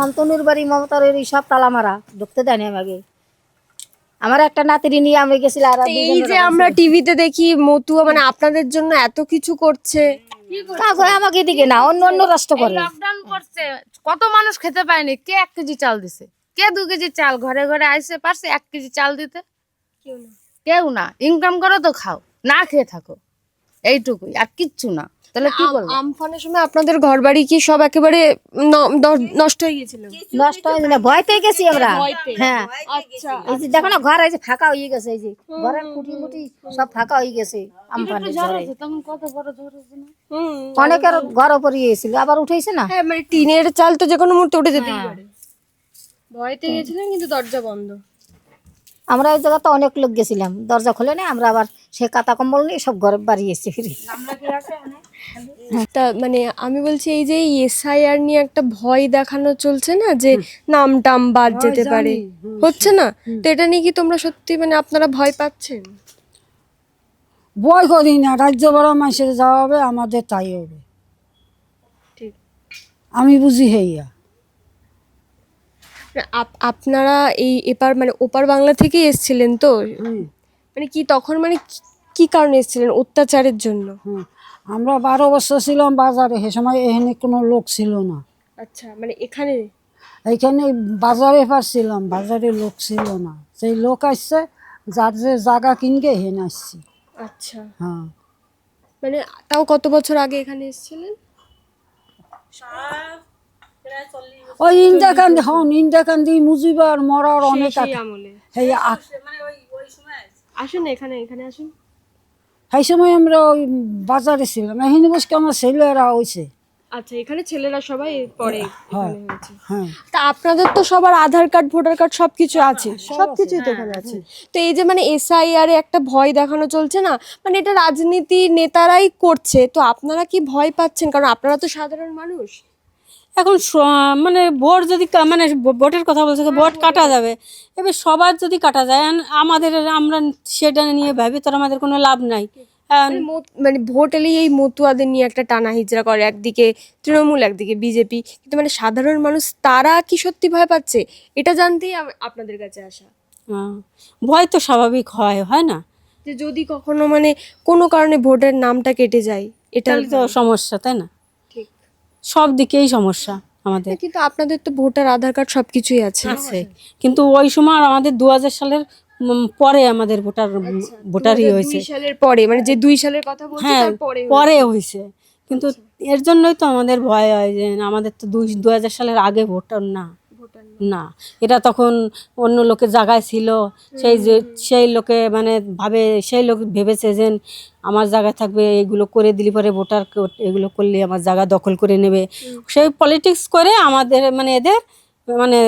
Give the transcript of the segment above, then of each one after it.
শান্তনুর বাড়ি মমতার এই সব তালা মারা ঢুকতে দেয়নি আমাকে। আমার একটা নাতিরি নিয়ে আমি গেছিলাম আর এই যে আমরা টিভিতে দেখি মতুয়া মানে আপনাদের জন্য এত কিছু করছে। কাগজ আমাকে দিকে না অন্য অন্য রাষ্ট্র করে। লকডাউন করছে কত মানুষ খেতে পায়নি? কে এক কেজি চাল দিছে? কে দু কেজি চাল ঘরে ঘরে আইসে পারছে এক কেজি চাল দিতে? কেউ না। ইনকাম করো তো খাও না খেয়ে থাকো। এইটুকুই আর কিচ্ছু না। তাহলে কি বলব? আমফানের সময় আপনাদের ঘর বাড়ি কি সব একেবারে নষ্ট হয়ে গেছিল নষ্ট হয়ে না ভয়তে গেছি আমরা। হ্যাঁ। আচ্ছা। এই যে দেখো না ঘর এই যে ফাঁকা হয়ে গেছে এই যে ঘরের কুটি মুটি সব ফাঁকা হয়ে গেছে আমফানের ঝড়ে তখন কত বড় ঝড় হয়েছে না? অনেকের ঘর উপরে গিয়েছিল আবার উঠেছে না? হ্যাঁ মানে টিনের চাল তো যে কোনো মুহূর্তে উঠে যেতেই পারে। ভয়তে গেছিলেন কিন্তু দরজা বন্ধ। আমরা ওই জায়গাতে অনেক লোক গেছিলাম দরজা খুলে না আমরা আবার সে কাতা কম্বল নিয়ে সব ঘরে বাড়ি এসেছি ফিরে। তা মানে আমি বলছি এই যে এসআইআর নিয়ে একটা ভয় দেখানো চলছে না যে নাম টাম বাদ যেতে পারে। হচ্ছে না? তো এটা নিয়ে কি তোমরা সত্যি মানে আপনারা ভয় পাচ্ছেন? বই করি না রাজ্য বড় মাসের যাওয়া হবে আমাদের তাই হবে। ঠিক। আমি বুঝি হেইয়া। আপ- আপনারা এই এপার মানে ওপার বাংলা থেকেই এসেছিলেন তো? মানে কি তখন মানে কি- কারণে এসেছিলেন অত্যাচারের জন্য। আমরা বারো বছর ছিলাম বাজারে সে সময় এখানে কোনো লোক ছিল না। আচ্ছা মানে এখানে? এইখানে বাজারে পারছিলাম বাজারে লোক ছিল না। সেই লোক আসছে যার যে জায়গা কিনকে এখানে আসছি। আচ্ছা। হ্যাঁ। মানে তাও কত বছর আগে এখানে এসেছিলেন? ওই ইন্দাকান্দি হন ইন্দাকান্দি মুজিবার মরার অনেক সেই আমলে। আগ- আসুন এখানে এখানে আসুন। সেই সময় আমরা ওই বাজারে ছিলাম। এখানে বসে আমার ছেলেরা হয়েছে? আচ্ছা এখানে ছেলেরা সবাই পড়ে হ্যাঁ তা আপনাদের তো সবার আধার কার্ড ভোটার কার্ড সবকিছু আছে? সবকিছুই তো এখানে আছে। তো এই যে মানে এসআইআর এ একটা ভয় দেখানো চলছে না? মানে এটা রাজনীতি নেতারাই করছে তো আপনারা কি ভয় পাচ্ছেন? কারণ আপনারা তো সাধারণ মানুষ। এখন মানে ভোট যদি মানে ভোটের কথা বলছে ভোট কাটা যাবে। এবার সবার যদি কাটা যায় আমাদের আমরা সেটা নিয়ে ভাবি তোর আমাদের কোনো লাভ নাই। মানে ভোট এলেই এই মতুয়াদের নিয়ে একটা টানা হিজড়া করে একদিকে তৃণমূল একদিকে বিজেপি। কিন্তু মানে সাধারণ মানুষ তারা কি সত্যি ভয় পাচ্ছে? এটা জানতেই আপনাদের কাছে আসা। আহ, ভয় তো স্বাভাবিক হয় হয় না? যে যদি কখনো মানে কোনো কারণে ভোটের নামটা কেটে যায় এটা তো সমস্যা তাই না? সব দিকেই সমস্যা আমাদের। কিন্তু আপনাদের তো ভোটার আধার কার্ড সবকিছুই আছে। আছে। কিন্তু ওই সময় আর আমাদের দু হাজার সালের পরে আমাদের ভোটার ভোটারই হয়েছে। সালের পরে মানে যে দুই সালের কথা বলছি হ্যাঁ তার পরে পরে হয়েছে। কিন্তু এর জন্যই তো আমাদের ভয় হয় যে আমাদের তো দুই দু হাজার সালের আগে ভোটার না। না। এটা তখন অন্য লোকের জায়গায় ছিল। সেই যে সেই লোকে মানে ভাবে সেই লোক ভেবেছে যে আমার জায়গায় থাকবে এগুলো করে দিলি পরে ভোটার এগুলো করলে আমার জায়গা দখল করে নেবে। সেই পলিটিক্স করে আমাদের মানে এদের মানে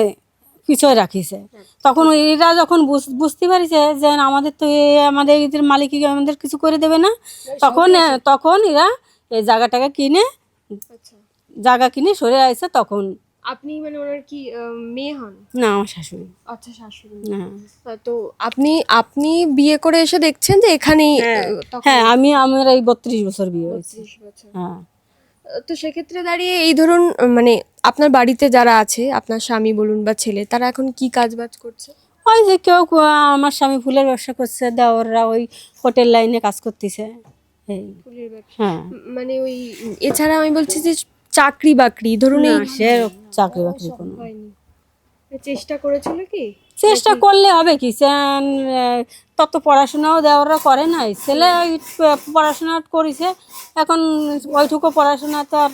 পিছয় রাখিছে। তখন এরা যখন বুঝ- বুঝতে পারিছে যে আমাদের তো এ আমাদের এদের মালিক আমাদের কিছু করে দেবে না তখন তখন এরা এই জায়গাটাকে কিনে আচ্ছা। জায়গা কিনে সরে আসছে তখন। আপনি মানে ওনার কি মেয়ে হন? না আমার শাশুড়ি। আচ্ছা শাশুড়ি। হ্যাঁ তো আপনি আপনি বিয়ে করে এসে দেখছেন যে এখানেই হ্যাঁ। আমি আমার এই বত্রিশ বছর বিয়ে হয়েছে। হ্যাঁ। তো সেক্ষেত্রে দাঁড়িয়ে এই ধরুন মানে আপনার বাড়িতে যারা আছে আপনার স্বামী বলুন বা ছেলে তারা এখন কি কাজ বাজ করছে? ওই যে কেউ আমার স্বামী ফুলের ব্যবসা করছে দেওররা ওই হোটেল লাইনে কাজ করতেছে। হ্যাঁ। মানে ওই এছাড়া আমি বলছি যে চাকরি বাকরি ধরুন এই সে চাকরি বাকরি কোনো হয়নি। চেষ্টা করেছিল কি? চেষ্টা করলে হবে কি? সেন, তত পড়াশোনাও দেওয়ারা করে নাই। ছেলে ওই পড়াশোনা করেছে এখন ওইটুকু পড়াশোনা তো আর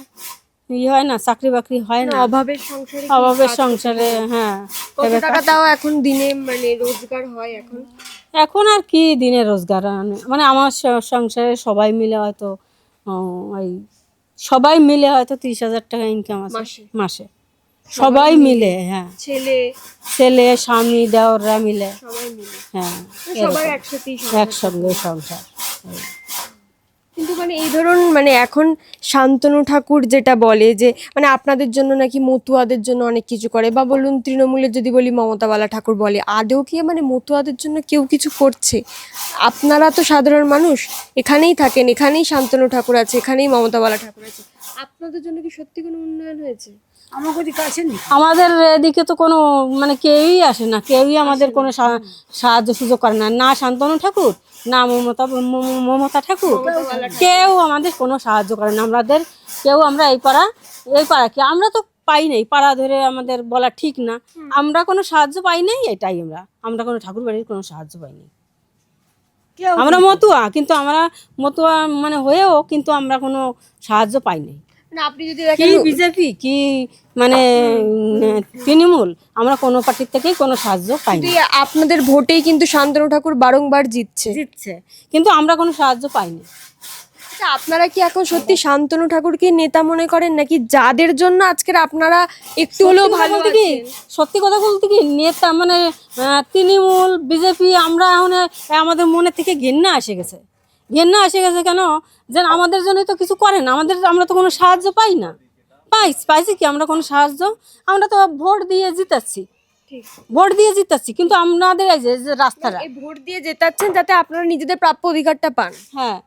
ই হয় না চাকরি বাকরি হয় না অভাবের সংসারে অভাবের সংসারে হ্যাঁ। কত টাকা তাও এখন দিনে মানে রোজগার হয় এখন? এখন আর কি দিনে রোজগার? আনে- মানে আমার সংসারে সবাই মিলে হয়তো ওই সবাই মিলে হয়তো তিরিশ হাজার টাকা ইনকাম আছে মাসে? সবাই মিলে। হ্যাঁ। ছেলে। ছেলে স্বামী দেওররা মিলে। সবাই মিলে। হ্যাঁ। একসঙ্গে সংসার। কিন্তু মানে এই ধরুন মানে এখন শান্তনু ঠাকুর যেটা বলে যে মানে আপনাদের জন্য নাকি মতুয়াদের জন্য অনেক কিছু করে বা বলুন তৃণমূলের যদি বলি মমতাবালা ঠাকুর বলে আদেও কি মানে মতুয়াদের জন্য কেউ কিছু করছে? আপনারা তো সাধারণ মানুষ এখানেই থাকেন এখানেই শান্তনু ঠাকুর আছে এখানেই মমতাবালা ঠাকুর আছে। আপনাদের জন্য কি সত্যি কোনো উন্নয়ন হয়েছে? আমাদের এদিকে তো কোনো মানে কেউই আসে না কেউই আমাদের কোনো সা- সাহায্য সুযোগ করে না না শান্তনু ঠাকুর না মমতা মমতা ঠাকুর? কেউ আমাদের কোনো সাহায্য করে না। আমাদের কেউ আমরা এই পাড়া এই পাড়া কি? আমরা তো পাই নাই। পাড়া ধরে আমাদের বলা ঠিক না। আমরা কোনো সাহায্য পাই নাই এটাই আমরা। আমরা কোনো ঠাকুর বাড়ির কোনো সাহায্য পাইনি আমরা মতুয়া কিন্তু আমরা মতুয়া মানে হয়েও কিন্তু আমরা কোনো সাহায্য পাই নাই। না আপনি যদি কি দেখেন বিজেপি? কি মানে তৃণমূল? আমরা কোনো পার্টির থেকেই কোনো সাহায্য কিন্তু আপনাদের ভোটেই কিন্তু শান্তনু ঠাকুর বারংবার জিতছে। জিতছে। কিন্তু আমরা কোনো সাহায্য পাইনি। আচ্ছা আপনারা কি এখন সত্যি শান্তনু ঠাকুরকে নেতা মনে করেন? নাকি যাদের জন্য আজকের আপনারা একটু হলেও ভালো কি? সত্যি কথা বলতে কি? নেতা মানে তৃণমূল বিজেপি আমরা এখন আমাদের মনে থেকে ঘেন্না এসে গেছে। ঘেন্না এসে গেছে কেন? যেন আমাদের জন্য তো কিছু করে না। আমাদের আমরা তো কোনো সাহায্য পাই না। পাই পাইছি কি? আমরা কোনো সাহায্য আমরা তো ভোট দিয়ে জিতাচ্ছি। ভোট দিয়ে জিতাচ্ছি। কিন্তু আমাদের এই যে রাস্তাটা। ভোট দিয়ে জেতাচ্ছেন যাতে আপনারা নিজেদের প্রাপ্য অধিকারটা পান। হ্যাঁ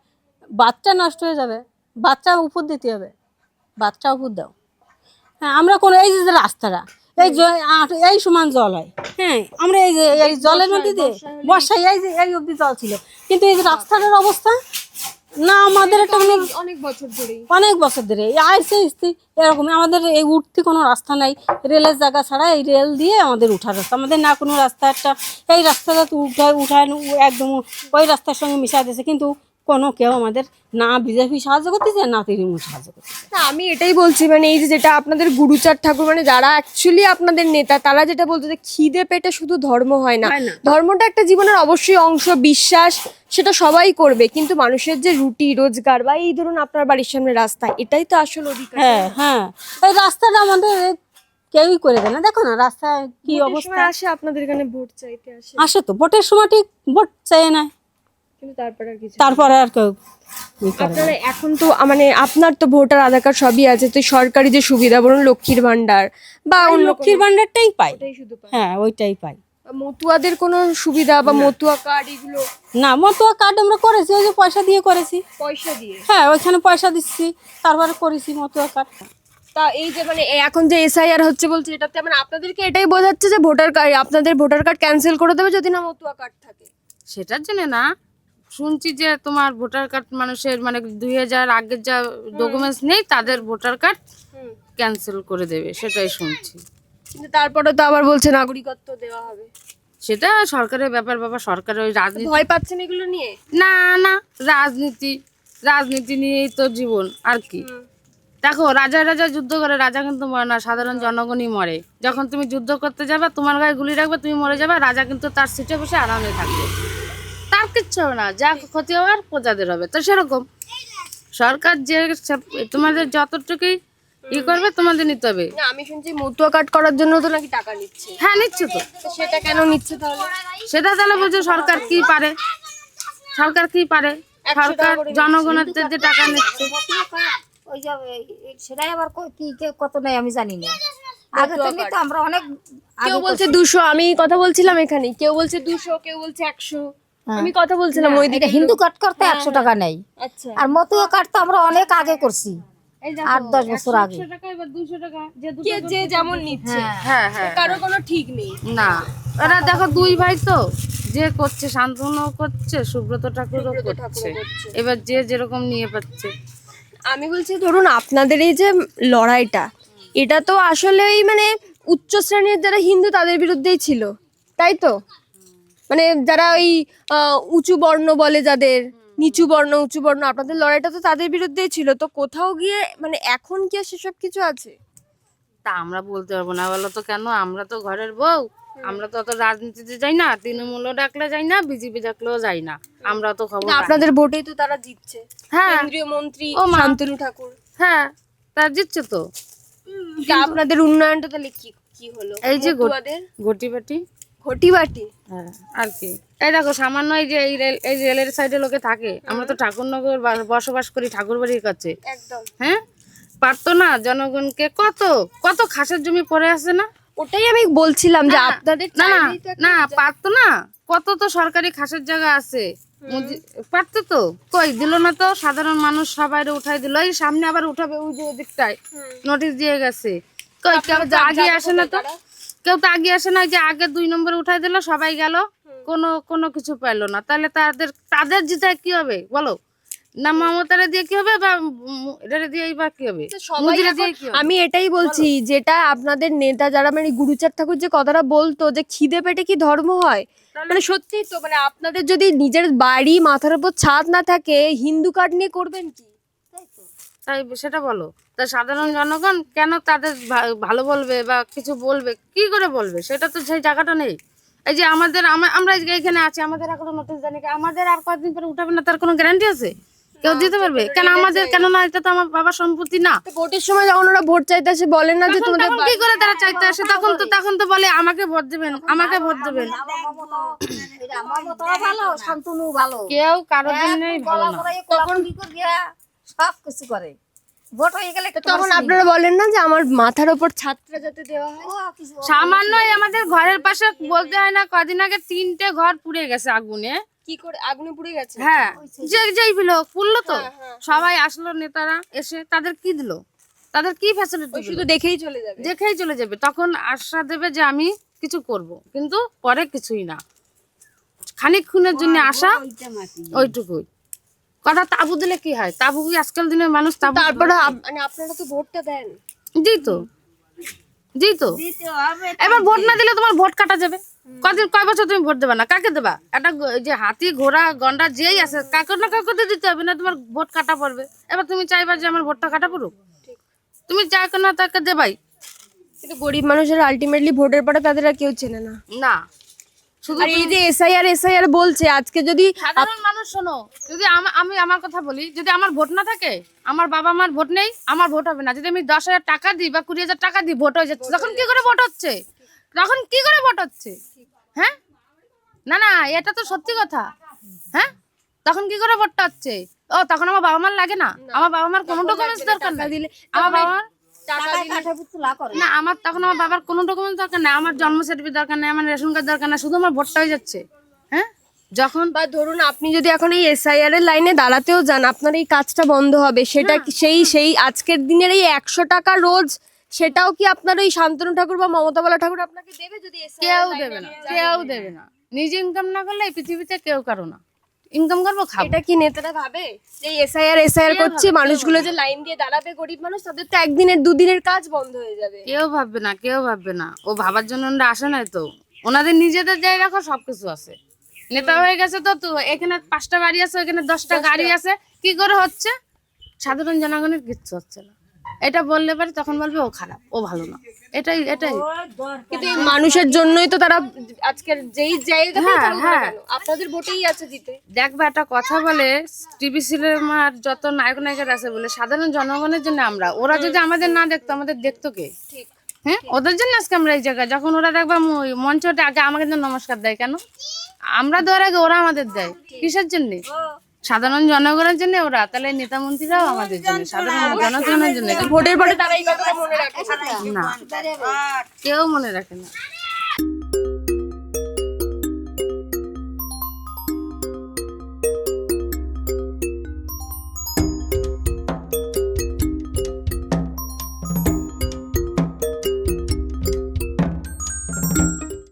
বাচ্চা নষ্ট হয়ে যাবে। বাচ্চা উপর দিতে হবে। বাচ্চা উপর দাও। হ্যাঁ আমরা কোনো এই যে রাস্তাটা। এই এই সমান জল হয়। হ্যাঁ আমরা এই যে এই জলের মধ্যে দিয়ে বর্ষায় এই যে এই অবধি জল ছিল। কিন্তু এই যে রাস্তাটার অবস্থা না আমাদের একটা মানে অনেক বছর ধরেই। অনেক বছর ধরে। এই আইসে এরকম। আমাদের এই উঠতে কোনো রাস্তা নাই। রেলের জায়গা ছাড়া এই রেল দিয়ে আমাদের উঠার রাস্তা। আমাদের না কোনো রাস্তা একটা এই রাস্তাটা তো উঠায় উঠায় একদম ওই রাস্তার সঙ্গে মিশা দিয়েছে। কিন্তু কোনো কেউ আমাদের না বিজেপি সাহায্য করতেছে না তৃণমূল সাহায্য করতেছে। না আমি এটাই বলছি মানে এই যে যেটা আপনাদের গুরুচার ঠাকুর মানে যারা অ্যাকচুয়ালি আপনাদের নেতা তারা যেটা বলতো যে খিদে পেটে শুধু ধর্ম হয় না। ধর্মটা একটা জীবনের অবশ্যই অংশ বিশ্বাস সেটা সবাই করবে কিন্তু মানুষের যে রুটি রোজগার বা এই ধরুন আপনার বাড়ির সামনে রাস্তা এটাই তো আসল অধিকার। হ্যাঁ হ্যাঁ। এই রাস্তাটা আমাদের কেউই করে দেয় না। দেখো না রাস্তায় কি অবস্থা? আসে আপনাদের এখানে ভোট চাইতে আসে। আসে তো ভোটের সময় ঠিক ভোট চাই না। কিন্তু তারপর আর কিছু তারপরে আর কেউ। আপনারা এখন তো মানে আপনার তো ভোটার আধার কার্ড সবই আছে তো সরকারি যে সুবিধা বলুন লক্ষ্মীর ভান্ডার বা অন্য লক্ষ্মীর ভান্ডারটাই পাই। শুধু। হ্যাঁ ওইটাই পাই। মতুয়াদের কোনো সুবিধা বা মতুয়া কার্ড এগুলো? না মতুয়া কার্ড আমরা করেছি ওই যে পয়সা দিয়ে করেছি। পয়সা দিয়ে? হ্যাঁ ওইখানে পয়সা দিচ্ছি তারপরে করেছি মতুয়া কার্ড। তা এই যে মানে এ- এখন যে এসআইআর হচ্ছে বলছে এটাতে মানে আপনাদেরকে এটাই বোঝাচ্ছে যে ভোটার কার্ড আপনাদের ভোটার কার্ড ক্যান্সেল করে দেবে যদি না মতুয়া কার্ড থাকে। সেটার জন্য না। শুনছি যে তোমার ভোটার কার্ড মানুষের মানে দুই হাজার আগের যা ডকুমেন্টস নেই তাদের ভোটার কার্ড ক্যান্সেল করে দেবে সেটাই শুনছি। কিন্তু তারপরে তো আবার বলছে নাগরিকত্ব দেওয়া হবে। সেটা সরকারের ব্যাপার বাবা সরকারের ওই রাজনীতি ভয় পাচ্ছেন এগুলো নিয়ে? না না রাজনীতি রাজনীতি নিয়েই তো জীবন আর কি। দেখো রাজা রাজা যুদ্ধ করে রাজা কিন্তু মরে না সাধারণ জনগণই মরে। যখন তুমি যুদ্ধ করতে যাবে তোমার গায়ে গুলি রাখবে তুমি মরে যাবে রাজা কিন্তু তার সিটে বসে আরামে থাকবে। তার কিচ্ছু হবে না। যা ক্ষতি হওয়ার প্রজাদের হবে। তো সেরকম। সরকার যে তোমাদের যতটুকুই ই করবে তোমাদের নিতে হবে। আমি শুনছি মতুয়া কার্ড করার জন্য তো নাকি টাকা নিচ্ছে। হ্যাঁ নিচ্ছে তো। তো সেটা কেন নিচ্ছে তাহলে? সেটা তাহলে বলছে সরকার কি পারে? সরকার কি পারে? সরকার জনগণের যে টাকা নিচ্ছে। ওই যে সেটাই আবার কি কে কত নেই আমি জানি না। আগে তো নিতো আমরা অনেক কেউ আগে বলছে দুশো আমি কথা বলছিলাম এখানে। কেউ বলছে দুশো কেউ বলছে একশো। আমি কথা বলছিলাম ওই দিকে হিন্দু কার্ড করতে একশো টাকা নেই। আচ্ছা। আর মতুয়া কার্ড তো আমরা অনেক আগে করছি। আট দশ বছর আগে। একশো টাকা এবার দুশো টাকা যে যেমন নিচ্ছে। হ্যাঁ হ্যাঁ কারও কোনো ঠিক নেই। না। ওরা দেখো দুই ভাই তো যে করছে শান্তনু করছে সুব্রত ঠাকুরও করছে। এবার যে যেরকম নিয়ে পাচ্ছে। আমি বলছি ধরুন আপনাদের এই যে লড়াইটা এটা তো আসলেই মানে উচ্চ শ্রেণির যারা হিন্দু তাদের বিরুদ্ধেই ছিল। তাই তো? মানে যারা ওই উঁচু বর্ণ বলে যাদের নিচু বর্ণ উঁচু বর্ণ আপনাদের লড়াইটা তো তাদের বিরুদ্ধেই ছিল তো কোথাও গিয়ে মানে এখন কি আর সেসব কিছু আছে? তা আমরা বলতে পারব না বলো তো কেন? আমরা তো ঘরের বউ আমরা তো অত রাজনীতিতে যাই না তৃণমূলও ডাকলে যাই না বিজেপি ডাকলেও যাই না আমরা তো খবর আপনাদের ভোটেই তো তারা জিতছে। হ্যাঁ। কেন্দ্রীয় মন্ত্রী ও। শান্তনু ঠাকুর। হ্যাঁ তা জিতছে তো। আপনাদের উন্নয়নটা তাহলে কি কি হলো? এই যে ঘটি বাটি ঘটি বাটি হ্যাঁ আর কি। এই দেখো সামান্য এই যে এই রেল এই রেলের সাইডে লোকে থাকে আমরা তো ঠাকুরনগর বসবাস করি ঠাকুর বাড়ির কাছে। একদম। হ্যাঁ? পারতো না জনগণকে কত কত খাসের জমি পড়ে আছে না? ওটাই আমি বলছিলাম যে আপনাদের না না পারতো না। কত তো সরকারি খাসের জায়গা আছে। পারতো তো। কই দিল না তো? সাধারণ মানুষ সবাই উঠাই দিল। এই সামনে আবার উঠাবে ওই যে ওদিকটায় নোটিশ দিয়ে গেছে। কই কেউ আগে আসে না তো? কেউ তো আগে আসে না যে আগে দুই নম্বরে উঠাই দিল সবাই গেল। কোনো কোনো কিছু পাইলো না। তাহলে তাদের তাদের জিতায় কি হবে? বলো। না মমতারে দিয়ে কি হবে বা এটারে দিয়ে বা কি হবে? আমি এটাই বলছি যেটা আপনাদের নেতা যারা মানে গুরুচাঁদ ঠাকুর যে কথাটা বলতো যে খিদে পেটে কি ধর্ম হয়? মানে সত্যি তো মানে আপনাদের যদি নিজের বাড়ি মাথার উপর ছাদ না থাকে হিন্দু কার্ড নিয়ে করবেন কি? তাই সেটা বলো। তা সাধারণ জনগণ কেন তাদের ভালো বলবে বা কিছু বলবে? কি করে বলবে? সেটা তো সেই জায়গাটা নেই। এই যে আমাদের আমরা এখানে আছি আমাদের এখনও নোটিশ জানি আমাদের আর কয়েকদিন পরে উঠাবে না তার কোনো গ্যারান্টি আছে? কেউ দিতে পারবে? কেন আমাদের কেন না এটা তো আমার বাবার সম্পত্তি না। ভোটের সময় যখন ওরা ভোট চাইতে আসে বলেন না যে তোমাদের কি করে তারা চাইতে আসে? তখন তো তখন তো বলে আমাকে ভোট দেবেন আমাকে ভোট দেবেন। ভালো শান্তনু ভালো। কেউ কারোর জন্যই ভালো না। তখন কি করবি সব কিছু করে। ভোট হয়ে গেলে তখন আপনারা বলেন না যে আমার মাথার উপর ছাদটা যাতে দেওয়া হয়? সামান্য আমাদের ঘরের পাশে বলতে হয় না কদিন আগে তিনটে ঘর পুড়ে গেছে আগুনে। কি করে? আগুনে পুড়ে গেছে? হ্যাঁ যে যেই বিলো পুড়লো তো। সবাই আসলো নেতারা এসে তাদের কি দিলো? তাদের কি ফ্যাসিলিটি শুধু দেখেই চলে যাবে। দেখেই চলে যাবে। তখন আশা দেবে যে আমি কিছু করব কিন্তু পরে কিছুই না। খানিক খুনের জন্য আশা ওইটুকুই। কথা তাবু দিলে কি হয়? তাবু কি আজকাল দিনের মানুষ তাবু তারপরে মানে আপনারা তো ভোটটা দেন? জি তো। জি তো। এবার ভোট না দিলে তোমার ভোট কাটা যাবে। কদিন কয় বছর তুমি ভোট দেবে না? কাকে দেবা? একটা যে হাতি ঘোড়া গন্ডা যেই আছে কাকে না কাকে তো দিতে হবে না তোমার ভোট কাটা পড়বে। এবার তুমি চাইবা যে আমার ভোটটা কাটা পড়ুক? তুমি চাই না তাকে দেবাই। কিন্তু গরিব মানুষের আলটিমেটলি ভোটের পরে তাদের আর কেউ চেনে না। না। আর এই যে এসআইআর এসআইআর বলছে আজকে যদি সাধারণ মানুষ শোনো যদি আমি আমার কথা বলি যদি আমার ভোট না থাকে আমার বাবা মার ভোট নেই আমার ভোট হবে না। যদি আমি দশ হাজার টাকা দিই বা কুড়ি হাজার টাকা দিই ভোট হয়ে যাচ্ছে। তখন কি করে ভোট হচ্ছে? তখন কি করে ভোট হচ্ছে? হ্যাঁ? না না এটা তো সত্যি কথা। হ্যাঁ? তখন কি করে ভোটটা হচ্ছে? ও তখন আমার বাবা মার লাগে না? আমার বাবা মার কোনো ডকুমেন্টস দরকার না দিলে। আমার বাবা মার না আমার তখন আমার বাবার কোনো ডকুমেন্টস দরকার নেই আমার জন্ম সার্টিফিকেট দরকার নেই আমার রেশন কার্ড দরকার নেই শুধু আমার ভোটটা হয়ে যাচ্ছে। হ্যাঁ? যখন বা ধরুন আপনি যদি এখন এই এসআইআর এর লাইনে দাঁড়াতেও যান আপনার এই কাজটা বন্ধ হবে সেটা সেই সেই আজকের দিনের এই একশো টাকা রোজ সেটাও কি আপনার ওই শান্তনু ঠাকুর বা মমতা বালা ঠাকুর আপনাকে দেবে যদি কেউ দেবে না কেউ দেবে না। নিজে ইনকাম না করলে এই পৃথিবীতে কেউ কারও না। ইনকাম করব খাব। এটা কি নেতারা ভাবে? যে এসআইআর এসআইআর করছে মানুষগুলো যে লাইন দিয়ে দাঁড়াবে গরিব মানুষ তাদের তো একদিনের দুদিনের কাজ বন্ধ হয়ে যাবে। কেউ ভাববে না কেউ ভাববে না। ও ভাবার জন্য ওনারা আসে নাই তো। ওনাদের নিজেদের যাই রাখো সবকিছু আছে। নেতা হয়ে গেছে তো তো এখানে পাঁচটা বাড়ি আছে ওখানে দশটা। গাড়ি আছে। কি করে হচ্ছে? সাধারণ জনগণের কিচ্ছু হচ্ছে না। এটা বললে পারে তখন বলবে ও খারাপ ও ভালো না। এটাই এটাই। কিন্তু এই মানুষের জন্যই তো তারা আজকের যেই জায়গা হ্যাঁ, হ্যাঁ। আপনাদের ভোটেই আছে দিতে। দেখবা একটা কথা বলে টিভি সিনেমার যত নায়ক নায়িকার আছে বলে সাধারণ জনগণের জন্য আমরা ওরা যদি আমাদের না দেখতো আমাদের দেখতো কে? হ্যাঁ? ওদের জন্য আজকে আমরা এই জায়গায় যখন ওরা দেখবা ম- মঞ্চটা আগে আমাকে জন্য নমস্কার দেয় কেন? আমরা দেওয়ার আগে ওরা আমাদের দেয়। কিসের জন্য? সাধারণ জনগণের জন্য ওরা তাহলে নেতা মন্ত্রীরাও আমাদের জন্য সাধারণ জনগণের জন্য। ভোটের পরে তারা এই কথাটা মনে রাখে। না কেউ মনে রাখে না।